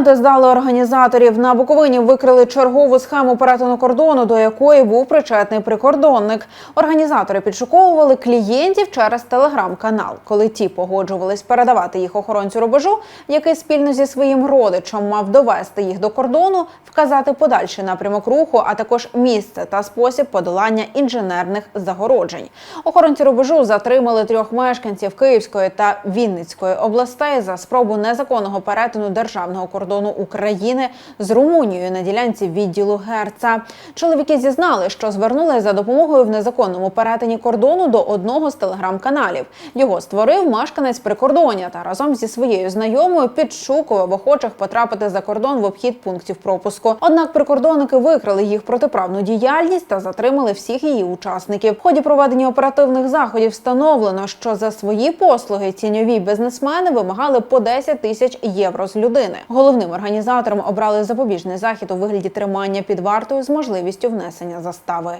Агенти здали організаторів на Буковині. Викрили чергову схему перетину кордону, до якої був причетний прикордонник. Організатори підшуковували клієнтів через телеграм-канал. Коли ті погоджувались передавати їх охоронцю рубежу, який спільно зі своїм родичем мав довести їх до кордону, вказати подальший напрямок руху, а також місце та спосіб подолання інженерних загороджень. Охоронці рубежу затримали трьох мешканців Київської та Вінницької областей за спробу незаконного перетину державного кордону України з Румунією на ділянці відділу Герца. Чоловіки зізнали, що звернули за допомогою в незаконному перетині кордону до одного з телеграм-каналів. Його створив мешканець прикордоння та разом зі своєю знайомою підшукував охочих потрапити за кордон в обхід пунктів пропуску. Однак прикордонники викрили їх протиправну діяльність та затримали всіх її учасників. В ході проведення оперативних заходів встановлено, що за свої послуги тіньові бізнесмени вимагали по 10 тисяч євро з людини. Головним організатором обрали запобіжний захід у вигляді тримання під вартою з можливістю внесення застави.